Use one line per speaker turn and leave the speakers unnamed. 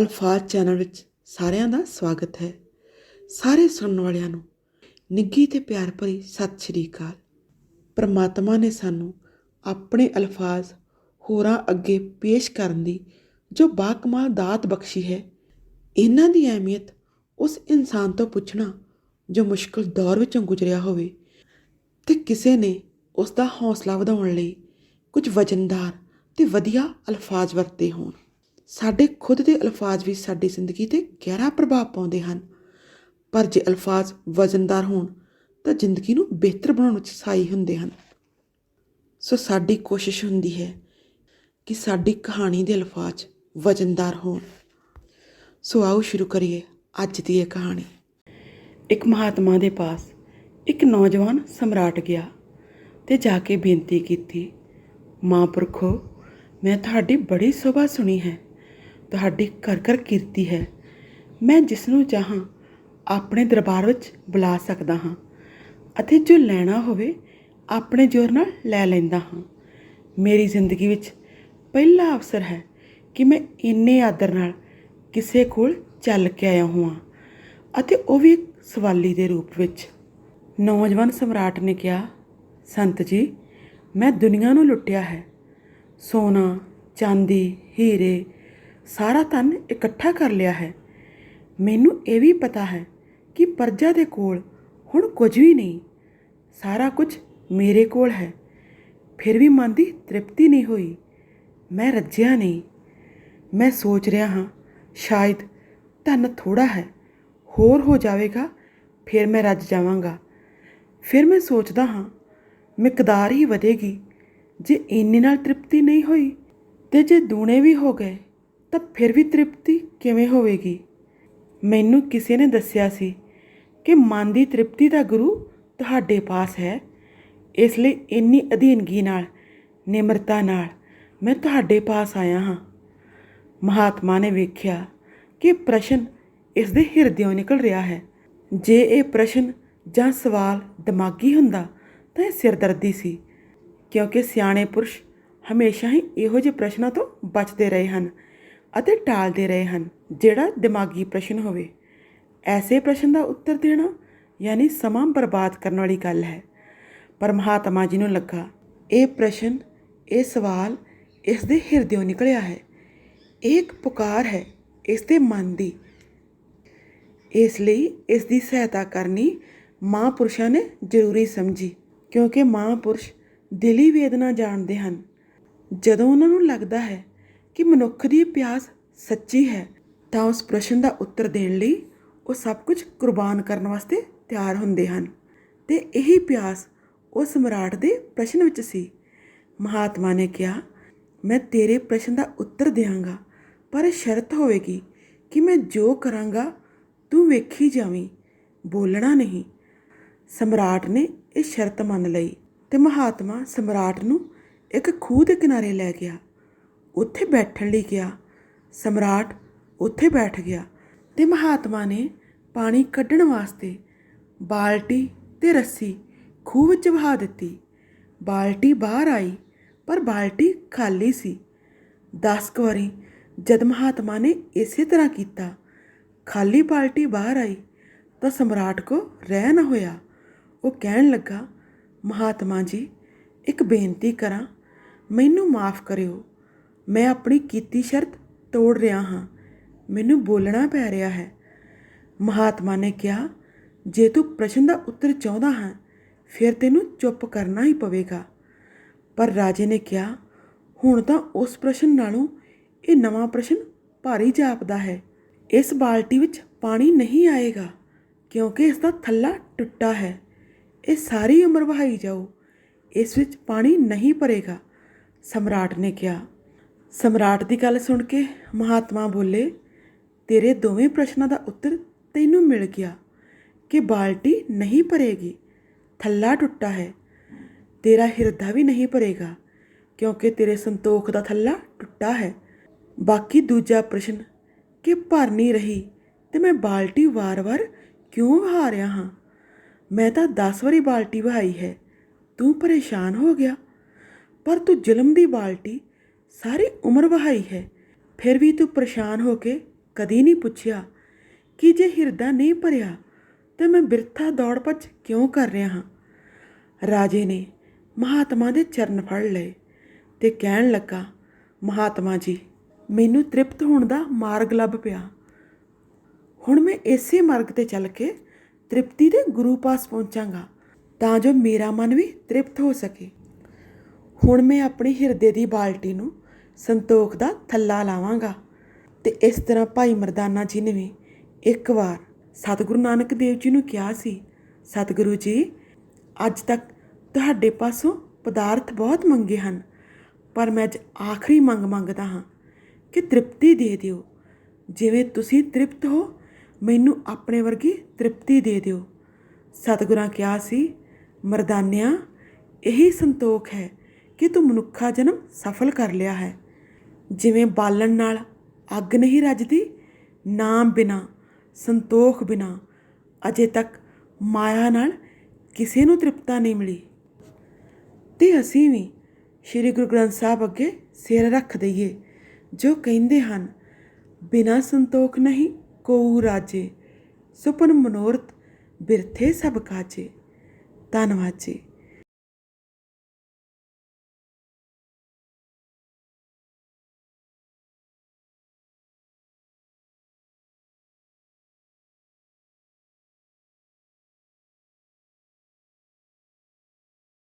ਅਲਫਾਜ਼ channel ਵਿੱਚ ਸਾਰਿਆਂ ਦਾ ਸਵਾਗਤ ਹੈ। ਸਾਰੇ ਸੁਣਨ ਵਾਲਿਆਂ ਨੂੰ ਨਿੱਘੀ ਤੇ ਪਿਆਰ ਭਰੀ ਸਤਿ ਸ਼੍ਰੀ ਅਕਾਲ। ਪਰਮਾਤਮਾ ਨੇ ਸਾਨੂੰ ਆਪਣੇ ਅਲਫਾਜ਼ ਹੋਰਾਂ ਅੱਗੇ ਪੇਸ਼ ਕਰਨ ਦੀ ਜੋ ਬਾਕਮਾਲ ਦਾਤ ਬਖਸ਼ੀ ਹੈ, ਇਹਨਾਂ ਦੀ ਅਹਿਮੀਅਤ ਉਸ ਇਨਸਾਨ ਤੋਂ ਪੁੱਛਣਾ ਜੋ ਮੁਸ਼ਕਲ ਦੌਰ ਵਿੱਚੋਂ ਗੁਜ਼ਰਿਆ ਹੋਵੇ ਤੇ ਕਿਸੇ ਨੇ ਉਸ ਦਾ ਹੌਸਲਾ ਵਧਾਉਣ ਲਈ ਕੁਝ ਵਜਨਦਾਰ ਤੇ ਵਧੀਆ ਅਲਫਾਜ਼ ਵਰਤੇ ਹੋਣ। ਸਾਡੇ ਖੁਦ ਦੇ ਅਲਫਾਜ਼ ਵੀ ਸਾਡੀ ਜ਼ਿੰਦਗੀ ਤੇ ਗਹਿਰਾ ਪ੍ਰਭਾਵ ਪਾਉਂਦੇ ਹਨ। ਪਰ ਜੇ ਅਲਫਾਜ਼ ਵਜ਼ਨਦਾਰ ਹੋਣ, ਤਾਂ ਜ਼ਿੰਦਗੀ ਨੂੰ ਬਿਹਤਰ ਬਣਾਉਣ ਵਿੱਚ ਸਹਾਈ ਹੁੰਦੇ ਹਨ। ਸੋ ਸਾਡੀ ਕੋਸ਼ਿਸ਼ ਹੁੰਦੀ ਹੈ ਕਿ ਸਾਡੀ ਕਹਾਣੀ ਦੇ ਅਲਫਾਜ਼ ਵਜ਼ਨਦਾਰ ਹੋਣ। ਸੋ ਆਓ ਸ਼ੁਰੂ ਕਰੀਏ ਅੱਜ ਦੀ ਇਹ ਕਹਾਣੀ। ਇੱਕ ਮਹਾਤਮਾ ਦੇ ਪਾਸ ਇੱਕ ਨੌਜਵਾਨ ਸਮਰਾਟ ਗਿਆ ਤੇ ਜਾ ਕੇ ਬੇਨਤੀ ਕੀਤੀ ਮਹਾਂਪੁਰਖੋ ਮੈਂ ਤੁਹਾਡੀ ਬੜੀ ਸੋਭਾ ਸੁਣੀ ਹੈ। ਤੁਹਾਡੀ ਘਰ ਘਰ ਕੀਰਤੀ ਹੈ। ਮੈਂ ਜਿਸ ਨੂੰ ਚਾਹਾਂ, ਆਪਣੇ ਦਰਬਾਰ ਵਿੱਚ ਬੁਲਾ ਸਕਦਾ ਹਾਂ ਅਤੇ ਜੋ ਲੈਣਾ ਹੋਵੇ, ਆਪਣੇ ਜ਼ੋਰ ਨਾਲ ਲੈ ਲੈਂਦਾ ਹਾਂ। ਮੇਰੀ ਜ਼ਿੰਦਗੀ ਵਿੱਚ ਪਹਿਲਾ ਅਵਸਰ ਹੈ ਕਿ ਮੈਂ ਇੰਨੇ ਆਦਰ ਨਾਲ ਕਿਸੇ ਕੋਲ ਚੱਲ ਕੇ ਆਇਆ ਹਾਂ ਅਤੇ ਉਹ ਵੀ ਸਵਾਲੀ ਦੇ ਰੂਪ ਵਿੱਚ। ਨੌਜਵਾਨ ਸਮਰਾਟ ਨੇ ਕਿਹਾ, ਸੰਤ ਜੀ, ਮੈਂ ਦੁਨੀਆ ਨੂੰ ਲੁੱਟਿਆ ਹੈ। ਸੋਨਾ, ਚਾਂਦੀ, ਹੀਰੇ ਸਾਰਾ ਧਨ ਇਕੱਠਾ ਕਰ ਲਿਆ ਹੈ। ਮੈਨੂੰ ਇਹ ਵੀ ਪਤਾ ਹੈ ਕਿ ਪਰਜਾ ਦੇ ਕੋਲ ਹੁਣ ਕੁਝ ਵੀ ਨਹੀਂ। ਸਾਰਾ ਕੁਝ ਮੇਰੇ ਕੋਲ ਹੈ। ਫਿਰ ਵੀ ਮਨ ਦੀ ਤ੍ਰਿਪਤੀ ਨਹੀਂ ਹੋਈ। ਮੈਂ ਰੱਜਿਆ ਨਹੀਂ। ਮੈਂ ਸੋਚ ਰਿਹਾ ਹਾਂ, ਸ਼ਾਇਦ ਧਨ ਥੋੜਾ ਹੈ, ਹੋਰ ਹੋ ਜਾਵੇਗਾ, ਫਿਰ ਮੈਂ ਰੱਜ ਜਾਵਾਂਗਾ। ਫਿਰ ਮੈਂ ਸੋਚਦਾ ਹਾਂ, ਮਿਕਦਾਰ ਹੀ ਵਧੇਗੀ। ਜੇ ਇੰਨੇ ਨਾਲ ਤ੍ਰਿਪਤੀ ਨਹੀਂ ਹੋਈ ਤੇ ਜੇ ਦੂਣੇ ਵੀ ਹੋ ਗਏ ਤਾਂ ਫਿਰ ਵੀ ਤ੍ਰਿਪਤੀ ਕਿਵੇਂ ਹੋਵੇਗੀ? ਮੈਨੂੰ ਕਿਸੇ ਨੇ ਦੱਸਿਆ ਸੀ ਕਿ ਮਨ ਦੀ ਤ੍ਰਿਪਤੀ ਦਾ ਗੁਰੂ ਤੁਹਾਡੇ ਪਾਸ ਹੈ। ਇਸ ਲਈ ਇੰਨੀ ਅਧੀਨਗੀ ਨਾਲ, ਨਿਮਰਤਾ ਨਾਲ ਮੈਂ ਤੁਹਾਡੇ ਪਾਸ ਆਇਆ ਹਾਂ। ਮਹਾਤਮਾ ਨੇ ਵੇਖਿਆ ਕਿ ਪ੍ਰਸ਼ਨ ਇਸ ਦੇ ਹਿਰਦਿਓਂ ਨਿਕਲ ਰਿਹਾ ਹੈ। ਜੇ ਇਹ ਪ੍ਰਸ਼ਨ ਜਾਂ ਸਵਾਲ ਦਿਮਾਗੀ ਹੁੰਦਾ ਤਾਂ ਇਹ ਸਿਰਦਰਦੀ ਸੀ, ਕਿਉਂਕਿ ਸਿਆਣੇ ਪੁਰਸ਼ ਹਮੇਸ਼ਾ ਹੀ ਇਹੋ ਜਿਹੇ ਪ੍ਰਸ਼ਨਾਂ ਤੋਂ ਬਚਦੇ ਰਹੇ ਹਨ। ਅਤੇ ਟਾਲਦੇ ਰਹੇ ਹਨ, ਜਿਹੜਾ ਦਿਮਾਗੀ ਪ੍ਰਸ਼ਨ ਹੋਵੇ। ਐਸੇ ਪ੍ਰਸ਼ਨ ਦਾ ਉੱਤਰ ਦੇਣਾ ਯਾਨੀ ਸਮਾਂ ਬਰਬਾਦ ਕਰਨ ਵਾਲੀ ਗੱਲ ਹੈ। ਪਰ ਮਹਾਤਮਾ ਜੀ ਨੂੰ ਲੱਗਾ, ਇਹ ਪ੍ਰਸ਼ਨ, ਇਹ ਸਵਾਲ ਇਸ ਦੇ ਹਿਰਦਿਓਂ ਨਿਕਲਿਆ ਹੈ। ਇਹ ਇੱਕ ਪੁਕਾਰ ਹੈ ਇਸ ਦੇ ਮਨ ਦੀ। ਇਸ ਲਈ ਇਸ ਦੀ ਸਹਾਇਤਾ ਕਰਨੀ ਮਹਾਂਪੁਰਸ਼ਾਂ ਨੇ ਜ਼ਰੂਰੀ ਸਮਝੀ, ਕਿਉਂਕਿ ਮਹਾਂਪੁਰਸ਼ ਦਿਲੀ ਵੇਦਨਾ ਜਾਣਦੇ ਹਨ। ਜਦੋਂ ਉਹਨਾਂ ਨੂੰ ਲੱਗਦਾ ਹੈ ਕਿ ਮਨੁੱਖ ਦੀ ਪਿਆਸ ਸੱਚੀ ਹੈ, ਤਾਂ ਉਸ ਪ੍ਰਸ਼ਨ ਦਾ ਉੱਤਰ ਦੇਣ ਲਈ ਉਹ ਸਭ ਕੁਝ ਕੁਰਬਾਨ ਕਰਨ ਵਾਸਤੇ ਤਿਆਰ ਹੁੰਦੇ ਹਨ। ਤੇ ਇਹੀ ਪਿਆਸ ਉਹ ਸਮਰਾਟ ਦੇ ਪ੍ਰਸ਼ਨ ਵਿੱਚ ਸੀ। ਮਹਾਤਮਾ ਨੇ ਕਿਹਾ, ਮੈਂ ਤੇਰੇ ਪ੍ਰਸ਼ਨ ਦਾ ਉੱਤਰ ਦੇਵਾਂਗਾ ਪਰ ਸ਼ਰਤ ਹੋਵੇਗੀ ਕਿ ਮੈਂ ਜੋ ਕਰਾਂਗਾ, ਤੂੰ ਵੇਖੀ ਜਾਵੀਂ, ਬੋਲਣਾ ਨਹੀਂ। ਸਮਰਾਟ ਨੇ ਇਹ ਸ਼ਰਤ ਮੰਨ ਲਈ ਤੇ ਮਹਾਤਮਾ ਸਮਰਾਟ ਨੂੰ ਇੱਕ ਖੂਹ ਦੇ ਕਿਨਾਰੇ ਲੈ ਗਿਆ। ਉੱਥੇ ਬੈਠਣ ਲਈ ਗਿਆ ਸਮਰਾਟ ਉੱਥੇ ਬੈਠ ਗਿਆ ਤੇ ਮਹਾਤਮਾ ਨੇ ਪਾਣੀ ਕੱਢਣ ਵਾਸਤੇ ਬਾਲਟੀ ਤੇ ਰੱਸੀ ਖੂਹ ਵਿੱਚ ਵਹਾ ਦਿੱਤੀ। ਬਾਲਟੀ ਬਾਹਰ ਆਈ, ਪਰ ਬਾਲਟੀ ਖਾਲੀ ਸੀ। 10 ਕੁ ਵਾਰੀ ਜਦ ਮਹਾਤਮਾ ਨੇ ਇਸੇ ਤਰ੍ਹਾਂ ਕੀਤਾ, ਖਾਲੀ ਬਾਲਟੀ ਬਾਹਰ ਆਈ ਤਾਂ ਸਮਰਾਟ ਕੋ ਰਹਿ ਨਾ ਹੋਇਆ। ਉਹ ਕਹਿਣ ਲੱਗਾ, ਮਹਾਤਮਾ ਜੀ, ਇੱਕ ਬੇਨਤੀ ਕਰਾਂ, ਮੈਨੂੰ ਮਾਫ ਕਰਿਓ। ਮੈਂ ਆਪਣੀ ਕੀਤੀ ਸ਼ਰਤ ਤੋੜ ਰਿਹਾ ਹਾਂ। ਮੈਨੂੰ ਬੋਲਣਾ ਪੈ ਰਿਹਾ ਹੈ। ਮਹਾਤਮਾ ਨੇ ਕਿਹਾ, ਜੇ ਤੂੰ ਪ੍ਰਸ਼ਨ ਦਾ ਉੱਤਰ ਚਾਹੁੰਦਾ ਹੈ, ਫਿਰ ਤੈਨੂੰ ਚੁੱਪ ਕਰਨਾ ਹੀ ਪਵੇਗਾ। ਪਰ ਰਾਜੇ ਨੇ ਕਿਹਾ, ਹੁਣ ਤਾਂ ਉਸ ਪ੍ਰਸ਼ਨ ਨਾਲੋਂ ਇਹ ਨਵਾਂ ਪ੍ਰਸ਼ਨ ਭਾਰੀ ਜਾਪਦਾ ਹੈ। ਇਸ ਬਾਲਟੀ ਵਿੱਚ ਪਾਣੀ ਨਹੀਂ ਆਏਗਾ, ਕਿਉਂਕਿ ਇਸ ਦਾ ਥੱਲਾ ਟੁੱਟਾ ਹੈ। ਇਹ ਸਾਰੀ ਉਮਰ ਵਹਾਈ ਜਾਓ। ਇਸ ਵਿੱਚ ਪਾਣੀ ਨਹੀਂ ਭਰੇਗਾ। ਸਮਰਾਟ ਨੇ ਕਿਹਾ ਸਮਰਾਟ ਦੀ ਗੱਲ ਸੁਣ ਕੇ ਮਹਾਤਮਾ ਬੋਲੇ, ਤੇਰੇ ਦੋਵੇਂ ਪ੍ਰਸ਼ਨਾਂ ਦਾ ਉੱਤਰ ਤੈਨੂੰ ਮਿਲ ਗਿਆ ਕਿ ਬਾਲਟੀ ਨਹੀਂ ਭਰੇਗੀ, ਥੱਲਾ ਟੁੱਟਾ ਹੈ। ਤੇਰਾ ਹਿਰਦਾ ਵੀ ਨਹੀਂ ਭਰੇਗਾ, ਕਿਉਂਕਿ ਤੇਰੇ ਸੰਤੋਖ ਦਾ ਥੱਲਾ ਟੁੱਟਾ ਹੈ। ਬਾਕੀ ਦੂਜਾ ਪ੍ਰਸ਼ਨ, ਕਿ ਭਰ ਨਹੀਂ ਰਹੀ, ਤੇ ਮੈਂ ਬਾਲਟੀ ਵਾਰ-ਵਾਰ ਕਿਉਂ ਵਹਾ ਰਿਹਾ ਹਾਂ? ਮੈਂ ਤਾਂ 10 ਵਾਰੀ ਬਾਲਟੀ ਵਹਾਈ ਹੈ, ਤੂੰ ਪਰੇਸ਼ਾਨ ਹੋ ਗਿਆ, ਪਰ ਤੂੰ ਜ਼ੁਲਮ ਦੀ ਬਾਲਟੀ ਸਾਰੀ ਉਮਰ ਵਹਾਈ ਹੈ। ਫਿਰ ਵੀ ਤੂੰ ਪਰੇਸ਼ਾਨ ਹੋ ਕੇ ਕਦੀ ਨਹੀਂ ਪੁੱਛਿਆ ਕਿ ਜੇ ਹਿਰਦਾ ਨਹੀਂ ਭਰਿਆ, ਤੇ ਮੈਂ ਬਿਰਥਾ ਦੌੜ ਭੱਜ ਕਿਉਂ ਕਰ ਰਿਹਾ ਹਾਂ? ਰਾਜੇ ਨੇ ਮਹਾਤਮਾ ਦੇ ਚਰਨ ਫੜ ਲਏ ਤੇ ਕਹਿਣ ਲੱਗਾ, ਮਹਾਤਮਾ ਜੀ, ਮੈਨੂੰ ਤ੍ਰਿਪਤ ਹੋਣ ਦਾ ਮਾਰਗ ਲੱਭ ਪਿਆ। ਹੁਣ ਮੈਂ ਇਸੇ ਮਾਰਗ ਤੇ ਚੱਲ ਕੇ ਤ੍ਰਿਪਤੀ ਦੇ ਗੁਰੂ ਪਾਸ ਪਹੁੰਚਾਂਗਾ, ਤਾਂ ਜੋ ਮੇਰਾ ਮਨ ਵੀ ਤ੍ਰਿਪਤ ਹੋ ਸਕੇ। ਹੁਣ ਮੈਂ ਆਪਣੀ ਹਿਰਦੇ ਦੀ ਬਾਲਟੀ ਨੂੰ ਸੰਤੋਖ ਦਾ ਥੱਲਾ ਲਾਵਾਂਗਾ। ਤੇ ਇਸ ਤਰ੍ਹਾਂ ਭਾਈ ਮਰਦਾਨਾ ਜੀ ਨੇ ਵੀ ਇੱਕ ਵਾਰ ਸਤਿਗੁਰੂ ਨਾਨਕ ਦੇਵ ਜੀ ਨੂੰ ਕਿਹਾ ਸੀ, ਸਤਿਗੁਰੂ ਜੀ, ਅੱਜ ਤੱਕ ਤੁਹਾਡੇ ਪਾਸੋਂ ਪਦਾਰਥ ਬਹੁਤ ਮੰਗੇ ਹਨ, ਪਰ ਮੈਂ ਅੱਜ ਆਖਰੀ ਮੰਗ ਮੰਗਦਾ ਹਾਂ ਕਿ ਤ੍ਰਿਪਤੀ ਦੇ ਦਿਓ। ਜਿਵੇਂ ਤੁਸੀਂ ਤ੍ਰਿਪਤ ਹੋ, ਮੈਨੂੰ ਆਪਣੇ ਵਰਗੀ ਤ੍ਰਿਪਤੀ ਦੇ ਦਿਓ। ਸਤਿਗੁਰਾਂ ਕਿਹਾ ਸੀ, ਮਰਦਾਨਿਆਂ, ਇਹੀ ਸੰਤੋਖ ਹੈ ਕਿ ਤੂੰ ਮਨੁੱਖਾ ਜਨਮ ਸਫਲ ਕਰ ਲਿਆ ਹੈ। ਜਿਵੇਂ ਬਾਲਣ ਨਾਲ ਅੱਗ ਨਹੀਂ ਰੱਜਦੀ, ਨਾਮ ਬਿਨਾ, ਸੰਤੋਖ ਬਿਨਾ, ਅਜੇ ਤੱਕ ਮਾਇਆ ਨਾਲ ਕਿਸੇ ਨੂੰ ਤ੍ਰਿਪਤਾ ਨਹੀਂ ਮਿਲੀ। ਤੇ ਅਸੀਂ ਵੀ ਸ੍ਰੀ ਗੁਰੂ ਗ੍ਰੰਥ ਸਾਹਿਬ ਅੱਗੇ ਸਿਰ ਰੱਖ ਦਈਏ, ਜੋ ਕਹਿੰਦੇ ਹਨ, ਬਿਨਾ ਸੰਤੋਖ ਨਹੀਂ ਕੋਊ ਰਾਜੇ, ਸੁਪਨ ਮਨੋਰਥ ਬਿਰਥੇ ਸਭ ਕਾਜੇ। ਧੰਨਵਾਦ ਜੀ।